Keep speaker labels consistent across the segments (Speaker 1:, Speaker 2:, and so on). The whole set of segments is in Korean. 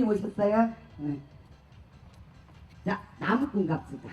Speaker 1: 손님 오셨어요? 네. 자, 나무꾼 갑시다.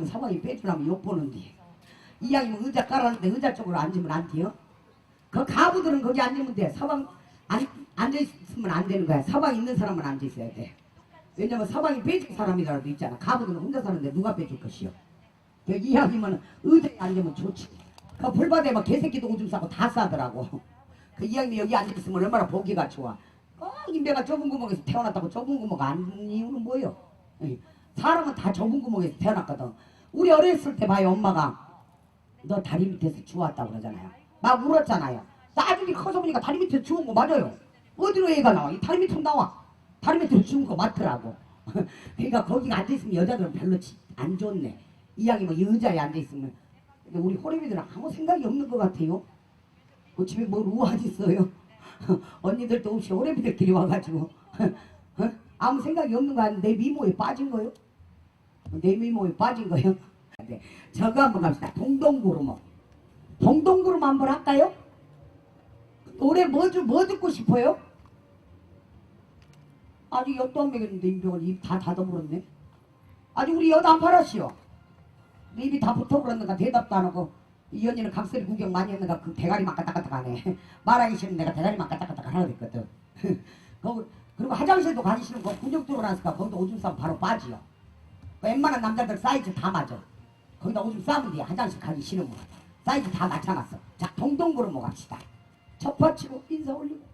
Speaker 1: 들어가면 사방이 빼주려면 욕 보는데. 이왕이면 의자 깔았는데 의자 쪽으로 앉으면 안 돼요? 그 가부들은 거기 앉으면 돼. 사방 안, 앉아있으면 안 되는 거야. 사방 있는 사람은 앉아있어야 돼. 왜냐면 사방이 빼줄 사람이라도 있잖아. 가부들은 혼자 사는데 누가 빼줄 것이요? 여기 이왕이면 의자에 앉으면 좋지. 그 풀밭에 막 개새끼도 오줌 싸고 다 싸더라고. 그 이왕이면 여기 앉아있으면 얼마나 보기가 좋아. 꼭 인배가 좁은 구멍에서 태어났다고 좁은 구멍 안 이유는 뭐요? 예. 사람은 다 좁은 구멍에서 태어났거든. 우리 어렸을 때 봐요 엄마가 너 다리 밑에서 주웠다고 그러잖아요. 막 울었잖아요. 나중에 커서 보니까 다리 밑에서 주운 거 맞아요. 어디로 얘가 나와? 이 다리 밑으로 나와. 다리 밑으로 주운 거 맞더라고. 그러니까 거기 앉아있으면 여자들은 별로 지- 안 좋네. 이왕이면 의자에 앉아있으면. 근데 우리 호래비들은 아무 생각이 없는 것 같아요. 그 집에 뭘 우한 있어요? 언니들도 없이 호래비들끼리 와가지고 어? 아무 생각이 없는 거 아닌데 내 미모에 빠진 거요? 내 미모에 빠진 거요? 네. 저거 한번 갑시다. 동동구르모. 동동구르모 한번 할까요? 노래 뭐, 주, 뭐 듣고 싶어요? 아직 엿도 안 먹였는데 임병을 입다 닫아버렸네. 아직 우리 엿 안 팔았시오. 입이 다 붙어버렸는가 대답도 안 하고 이 언니는 각설이 구경 많이 했는가 그 대가리만 까딱까딱 하네 말하기 싫으면 내가 대가리만 까딱까딱 하라 그랬거든 그, 그리고 화장실도 가기 싫은 거 근육 들어놨으니까 거기다 오줌 싸면 바로 빠지요. 웬만한 남자들 사이즈 다 맞아. 거기다 오줌 싸면 돼. 화장실 가기 싫으면. 사이즈 다 맞춰놨어. 자, 동동구로 뭐 갑시다. 첫 번치고 인사 올리고.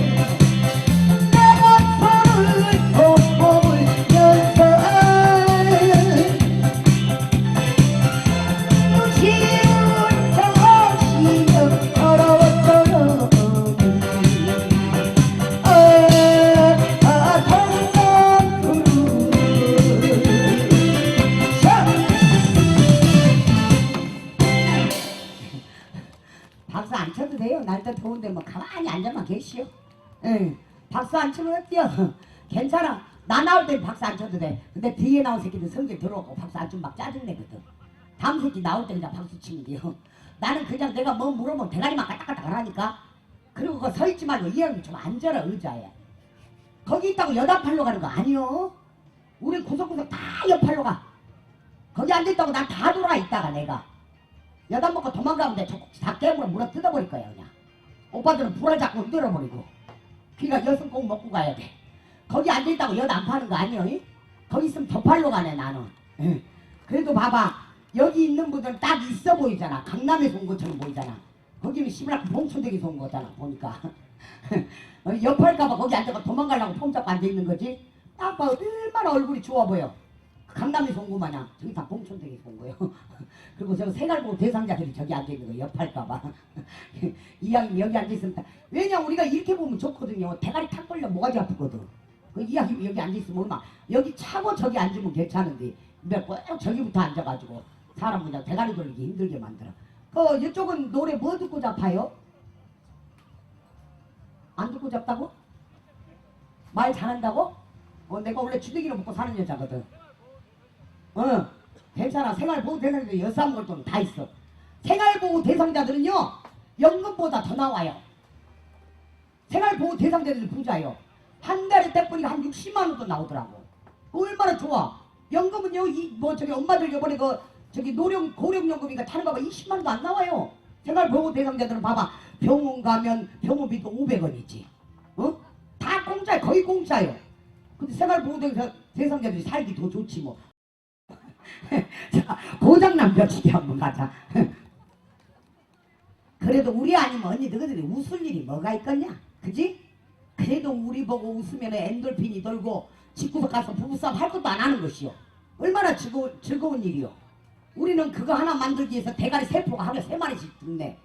Speaker 1: 내가 새끼 나올 때 그냥 박수 치면 돼요. 나는 그냥 내가 뭐 물어보면 대가리만 까딱까딱 하니까. 그리고 그거 서 있지 말고 이 형이 좀 앉아라 의자에. 거기 있다고 여다팔로 가는 거 아니요. 우리 구석구석 다 옆팔로 가. 거기 앉아있다고 난 다 돌아 있다가 내가. 여단 먹고 도망가면 돼. 다 깨물어 물어 뜯어버릴 거야 그냥. 오빠들은 불을 잡고 흔들어버리고. 귀가 여섯 꼭 먹고 가야 돼. 거기 앉아있다고 엿안 파는 거 아니여? 이? 거기 있으면 더 팔러 가네 나는. 응. 그래도 봐봐. 여기 있는 분들은 딱 있어 보이잖아. 강남에서 온 것처럼 보이잖아. 거기는 시부라 봉초대기서 온 거잖아 보니까. 어, 옆할까봐 거기 앉아가 도망가려고 폼 잡고 앉아있는 거지. 딱 봐. 얼마나 얼굴이 좋아 보여. 강남에서 온 거 마냥 저기 다 봉천대기에서 온 거예요. 그리고 저 세갈고 대상자들이 저기 앉아있는 거 옆할까봐. 이왕이 여기 앉아있으면 다- 왜냐 우리가 이렇게 보면 좋거든요. 대가리 탁 벌려 모가지 아프거든. 그 이왕이 여기 앉아있으면 얼마 여기 차고 저기 앉으면 괜찮은데 꼭 저기부터 앉아가지고 사람 그냥 대가리 돌리기 힘들게 만들어. 그 이쪽은 노래 뭐 듣고 잡아요? 안 듣고 잡다고? 말 잘한다고? 어, 내가 원래 주둥이로 먹고 사는 여자거든. 어. 괜찮아. 생활보호 대상자들 여사물돈 다 있어. 생활보호 대상자들은요 연금보다 더 나와요. 생활보호 대상자들 부자요. 한 달에 떼뿌리가 한 60만 원도 나오더라고. 얼마나 좋아. 연금은요 이 뭐 저기 엄마들 요번에 그 저기 노령 고령연금인가 타는 거봐 20만 원도 안 나와요. 생활보호 대상자들은 봐봐 병원 가면 병원비도 500원이지. 어? 다 공짜야 거의 공짜요. 근데 생활보호 대상- 대상자들이 살기 더 좋지 뭐. 자, 고장난 벽치기 한번 가자. 그래도 우리 아니면 언니 너희들이 웃을 일이 뭐가 있겠냐? 그지? 그래도 우리 보고 웃으면 엔돌핀이 돌고 집구석 가서 부부싸움 할 것도 안 하는 것이요. 얼마나 즐거, 즐거운 일이요. 우리는 그거 하나 만들기 위해서 대가리 세포가 하루에 세 마리씩 죽네.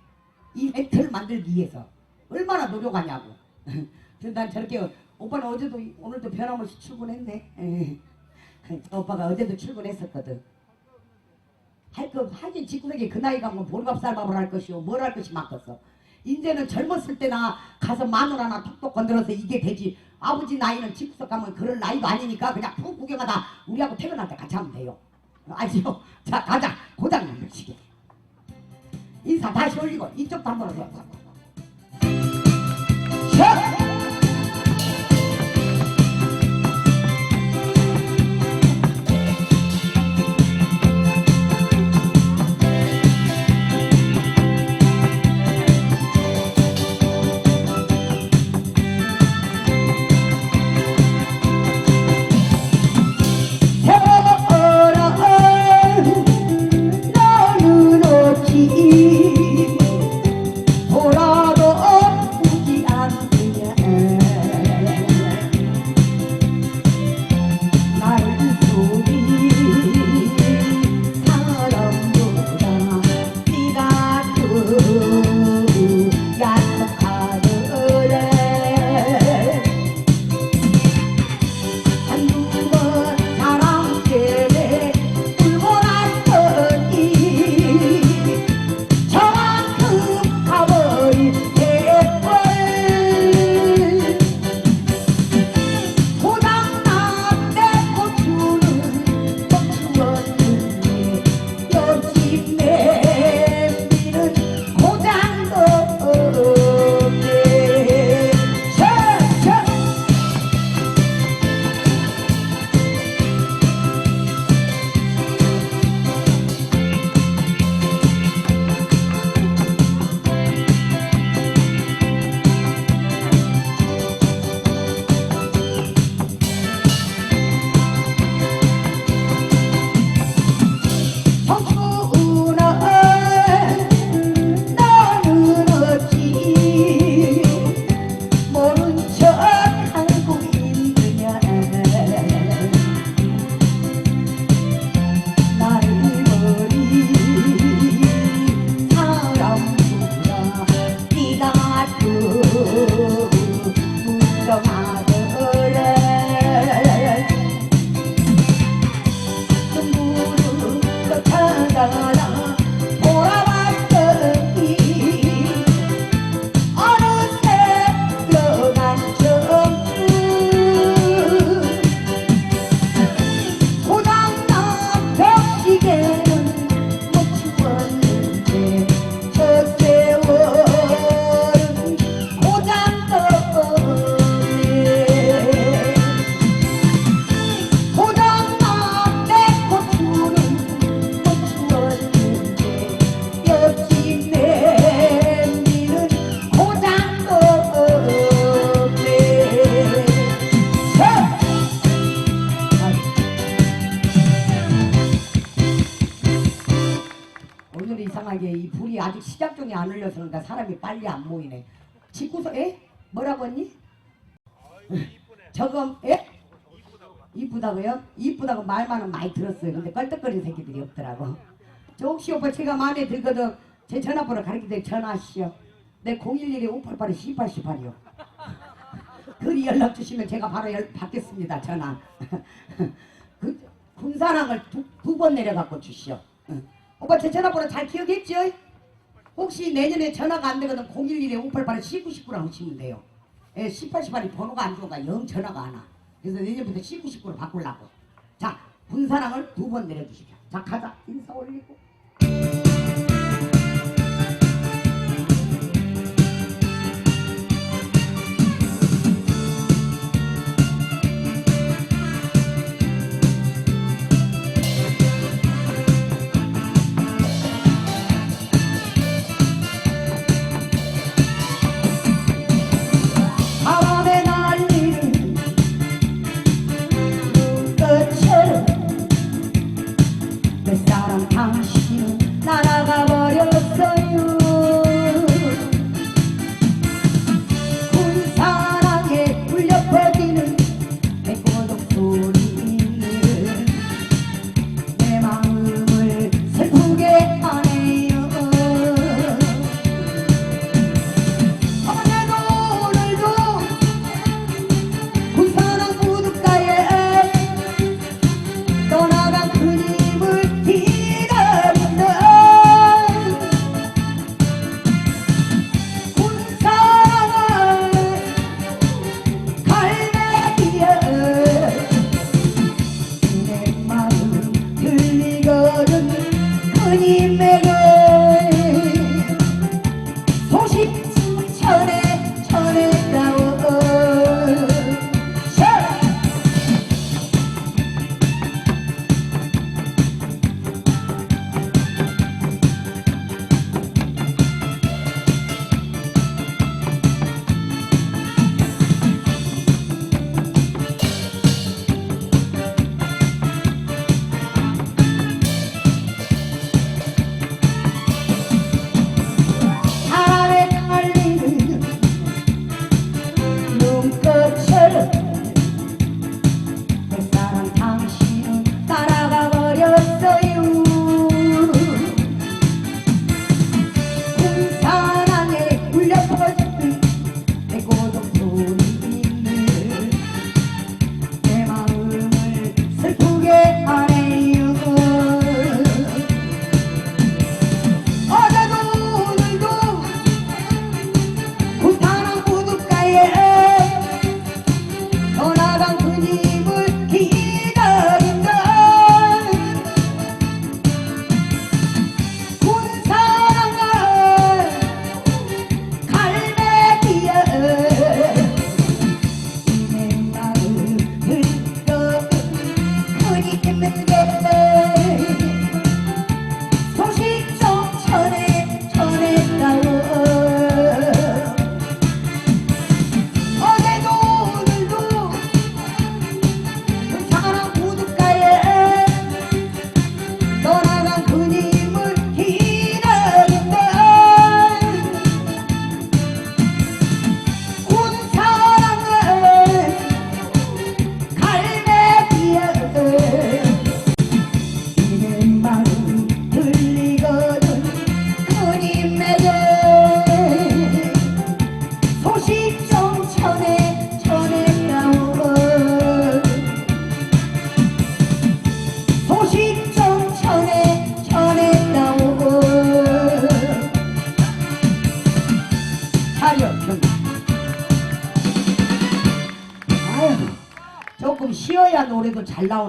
Speaker 1: 이 멘트를 만들기 위해서. 얼마나 노력하냐고. 난 저렇게 오빠는 어제도 오늘도 변함없이 출근했네. 오빠가 어제도 출근했었거든. 할거 하긴 직구석에 그 나이 가면 보리밥 쌀밥을 할 것이요 뭘할 것이 많겠어. 이제는 젊었을 때나 가서 마늘 하나 톡톡 건드려서 이게 되지. 아버지 나이는 집구석 가면 그럴 나이도 아니니까 그냥 푹 구경하다 우리하고 퇴근할 때 같이 하면 돼요. 아시죠? 자 가자 고장난 백시계. 인사 다시 올리고 이쪽도 한번 올려. 에? 이쁘다고요? 이쁘다고 말만은 많이 들었어요. 근데 껄떡거리는 새끼들이 없더라고. 저 혹시 오빠 제가 마음에 들거든 제 전화번호 가르치대 전화하시오. 내 011에 588에 1818이요. 그리 연락 주시면 제가 바로 연, 받겠습니다. 전화. 그 군사랑을 두 번 내려갖고 주시오. 응. 오빠 제 전화번호 잘 기억했죠? 혹시 내년에 전화가 안 되거든 011에 588에 1919로 하시면 돼요. 예, 1818이 번호가 안 좋으니까 영 전화가 안 와. 그래서 내년부터 1919로 바꾸려고. 자, 군사랑을 두 번 내려주십시오. 자, 자 가자 인사 올리고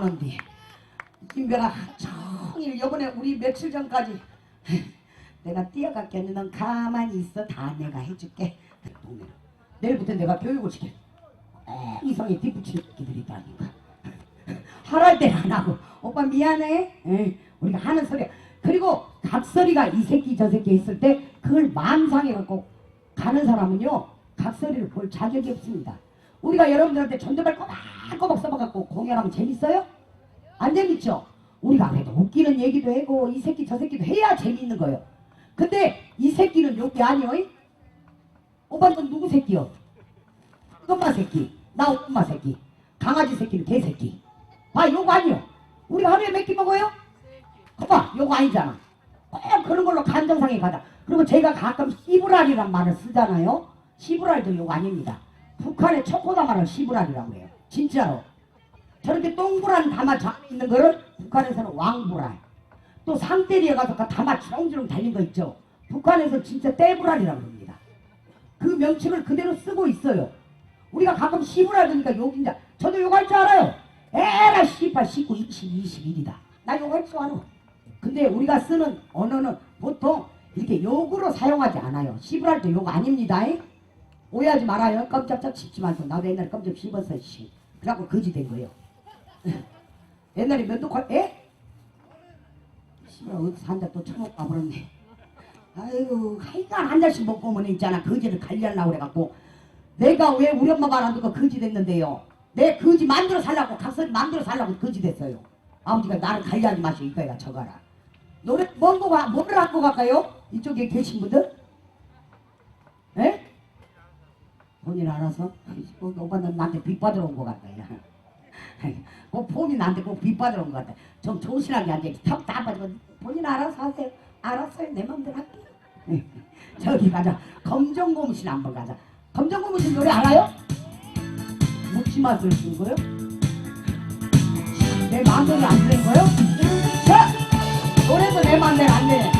Speaker 1: 잘 나오는데 김배가 종일 요번에 우리 며칠 전까지. 내가 뛰어갔겠니 넌 가만히 있어. 다 내가 해줄게. 동네는. 내일부터 내가 교육을 시켜. 에, 이성이 뒷붙이기들이다니까 하랄 때는 안 하고. 오빠 미안해. 에, 우리가 하는 소리. 그리고 각설이가 이 새끼 저 새끼 있을 때 그걸 망상해갖고 가는 사람은요 각설이를 볼 자격이 없습니다. 우리가 여러분들한테 존댓말 꼬박꼬박 써봐갖고 공연하면 재밌어요? 안 재밌죠? 우리가 그래도 웃기는 얘기도 하고 이 새끼 저 새끼도 해야 재밌는 거예요. 근데 이 새끼는 욕이 아니요. 오빠 는 누구 새끼요? 엄마 새끼, 나 엄마 새끼, 강아지 새끼는 개 새끼. 아, 욕 아니요. 우리 하루에 몇 끼 먹어요? 거봐, 욕 아니잖아. 꼭 그런 걸로 감정상에 가자. 그리고 제가 가끔 시브랄이란 말을 쓰잖아요. 시브랄도 욕 아닙니다. 북한의 초코다마를 시브랄이라고 해요. 진짜로. 저렇게 동그란 다마 잡 있는 거를 북한에서는 왕불알. 또 상대리에 가서 그 다마 주렁주렁 달린 거 있죠. 북한에서 진짜 떼불알이라고 합니다. 그 명칭을 그대로 쓰고 있어요. 우리가 가끔 시불알 그러니까 욕인자. 저도 욕할 줄 알아요. 에라 씨발 19, 20, 21이다. 나 욕할 줄 알아. 근데 우리가 쓰는 언어는 보통 이렇게 욕으로 사용하지 않아요. 씹으랄 때욕 아닙니다. 잉? 오해하지 말아요. 깜짝짝 씹지 말고 나도 옛날에 깜짝 씹었어. 씨. 그래갖고 거지 된 거예요. 옛날에 면도칼 에? 씨발 어디서 한잔 또 처먹고 가버렸네. 아이고 하여간 한 잔씩 먹고 오면 있잖아. 거지를 관리하려고 그래갖고 내가 왜 우리 엄마가 안 두고 거지 됐는데요. 내 거지 만들어 살라고 각설이 만들어 살라고 거지 됐어요. 아버지가 나를 관리하지 마시오 이거야 저거라. 노래 뭔거 가 뭐를 갖고 갈까요? 이쪽에 계신 분들? 에? 본인 알아서? 어, 오빠는 나한테 빚 받으러 온것 같다. 야. 꼭 폼이 나한테 꼭빚 받으러 온 것 같아. 좀 조신하게 앉아. 턱다 빠지고 본인 알아서 하세요. 알았어요. 내 맘대로 할게요. 저기 가자. 검정고무신 한번 가자. 검정고무신 노래 알아요? 묻지 마세요. 쓴 거요? 내 마음대로 안 되는 거요? 자! 노래도 내 맘대로 안 되네.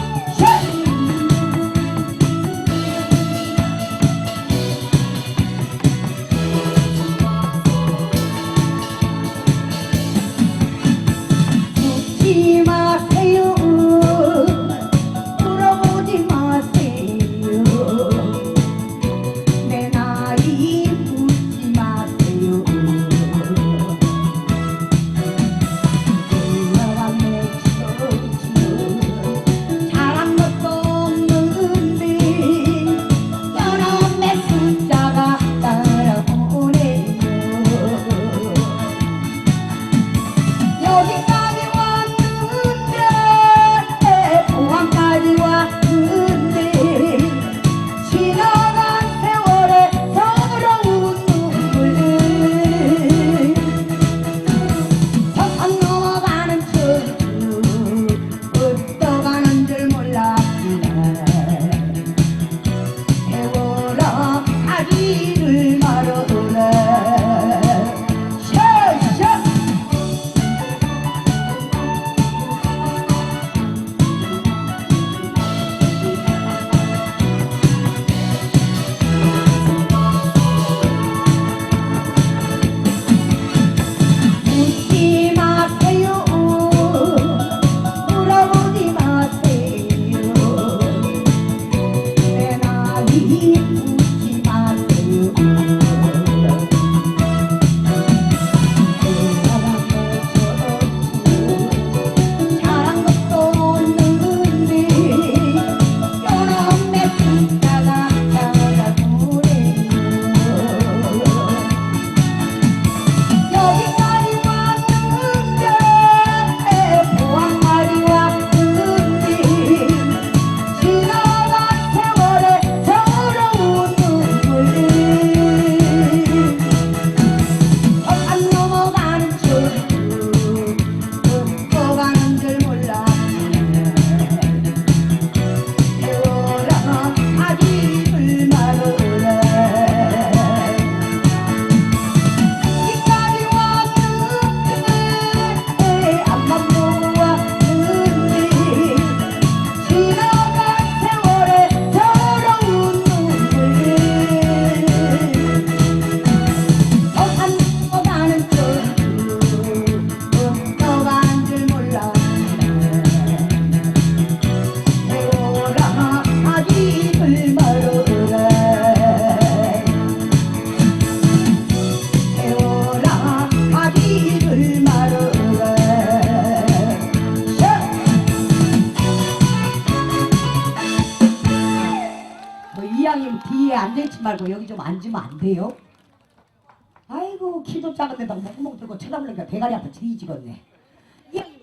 Speaker 1: 키도 작은데다 목구멍 들고 쳐다보니까 대가리 아파 뒤지겠네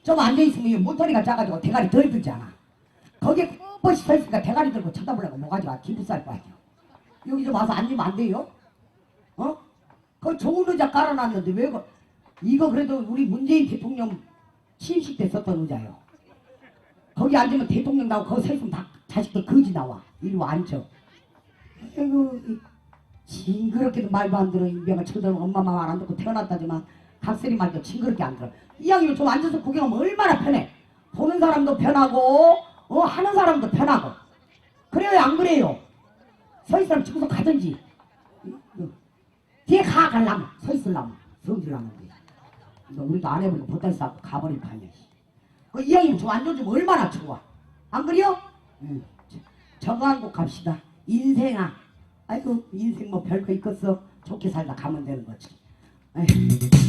Speaker 1: 좀 앉아 있으면 이 모터리가 작아지고 대가리 덜 들잖아 거기에 뻣뻣이 서 있으니까 대가리 들고 쳐다보려고 기부쌀 거 아니야 여기 좀 와서 앉으면 안 돼요? 어? 그 좋은 의자 깔아놨는데 왜 그, 이거 그래도 우리 문재인 대통령 취임식 때 썼던 의자요. 거기 앉으면 대통령 나오고 거기 서 있으면 다 자식들 거지 나와. 이리 와 앉아. 아이고 이 징그럽게도 말도 안 들어. 인병을 쳐들어 엄마만 말 안 듣고 태어났다지만 각설이 말도 징그럽게 안 들어. 이왕이면 좀 앉아서 구경하면 얼마나 편해. 보는 사람도 편하고 어 하는 사람도 편하고. 그래요? 안 그래요? 서 있으면 저기서 가든지. 뒤에 가 갈라면. 서 있으려면. 성질나면 우리도 안 해보니까 보따리 싸고 가버린 판이야 그 이왕이면 좀 앉아주면 얼마나 좋아. 안 그래요? 응. 저거 한 곡 갑시다. 인생아. 아이고 인생 뭐 별거 있겠어 좋게 살다 가면 되는 거지 에이.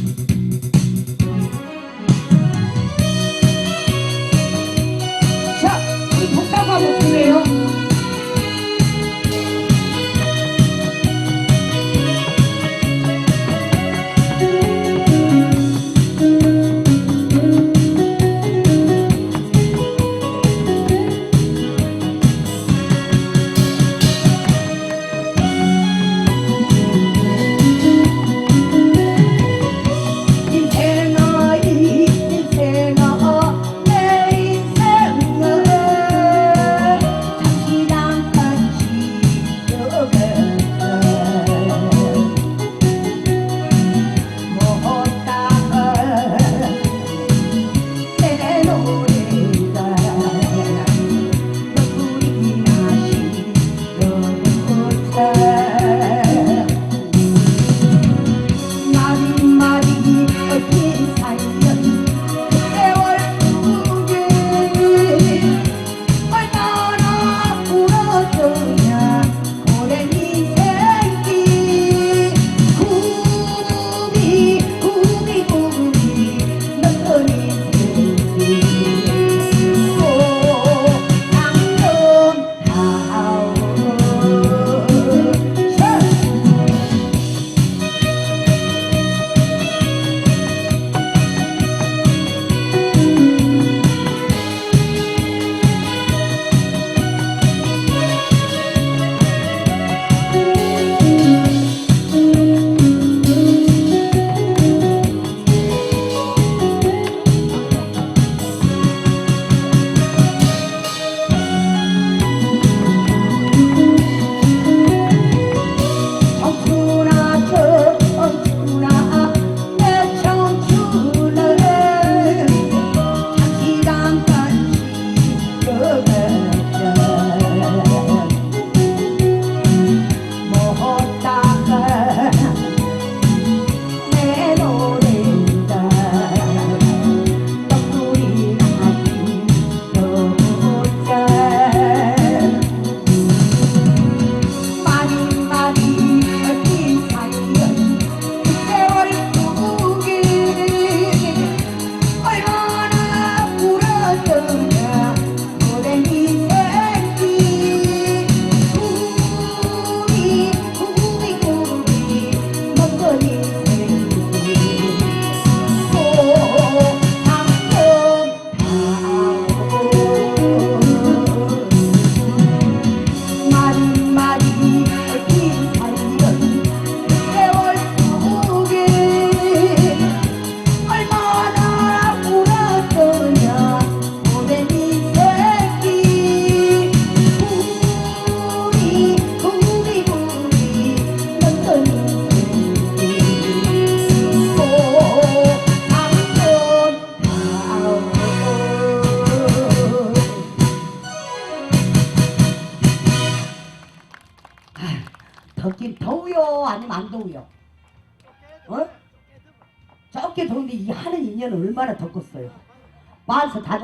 Speaker 1: se está